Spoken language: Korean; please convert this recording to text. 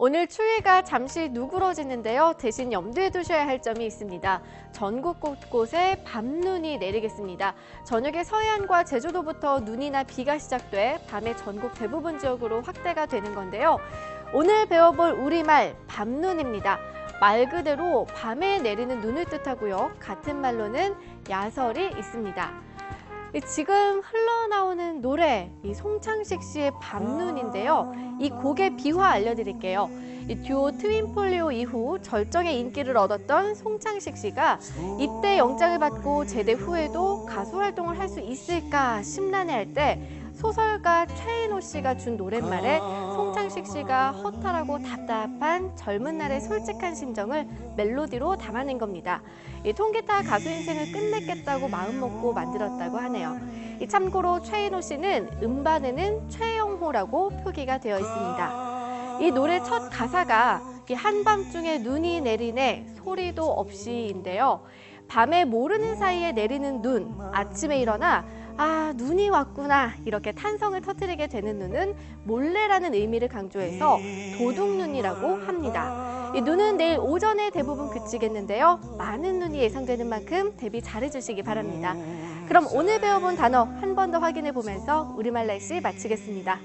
오늘 추위가 잠시 누그러지는데요. 대신 염두에 두셔야 할 점이 있습니다. 전국 곳곳에 밤눈이 내리겠습니다. 저녁에 서해안과 제주도부터 눈이나 비가 시작돼 밤에 전국 대부분 지역으로 확대가 되는 건데요. 오늘 배워볼 우리말 밤눈입니다. 말 그대로 밤에 내리는 눈을 뜻하고요. 같은 말로는 야설이 있습니다. 이 지금 흘러나오는 노래, 이 송창식 씨의 밤눈인데요. 이 곡의 비화 알려드릴게요. 이 듀오 트윈폴리오 이후 절정의 인기를 얻었던 송창식 씨가 입대 영장을 받고 제대 후에도 가수 활동을 할 수 있을까 심란해할 때 소설가 최인호 씨가 준 노랫말에 송창식 씨가 허탈하고 답답한 젊은 날의 솔직한 심정을 멜로디로 담아낸 겁니다. 이 통기타 가수 인생을 끝냈겠다고 마음먹고 만들었다고 하네요. 이 참고로 최인호 씨는 음반에는 최영호라고 표기가 되어 있습니다. 이 노래 첫 가사가 이 한밤중에 눈이 내리네 소리도 없이인데요. 밤에 모르는 사이에 내리는 눈, 아침에 일어나 아, 눈이 왔구나. 이렇게 탄성을 터뜨리게 되는 눈은 몰래라는 의미를 강조해서 도둑눈이라고 합니다. 이 눈은 내일 오전에 대부분 그치겠는데요. 많은 눈이 예상되는 만큼 대비 잘해주시기 바랍니다. 그럼 오늘 배워본 단어 한 번 더 확인해 보면서 우리말 날씨 마치겠습니다.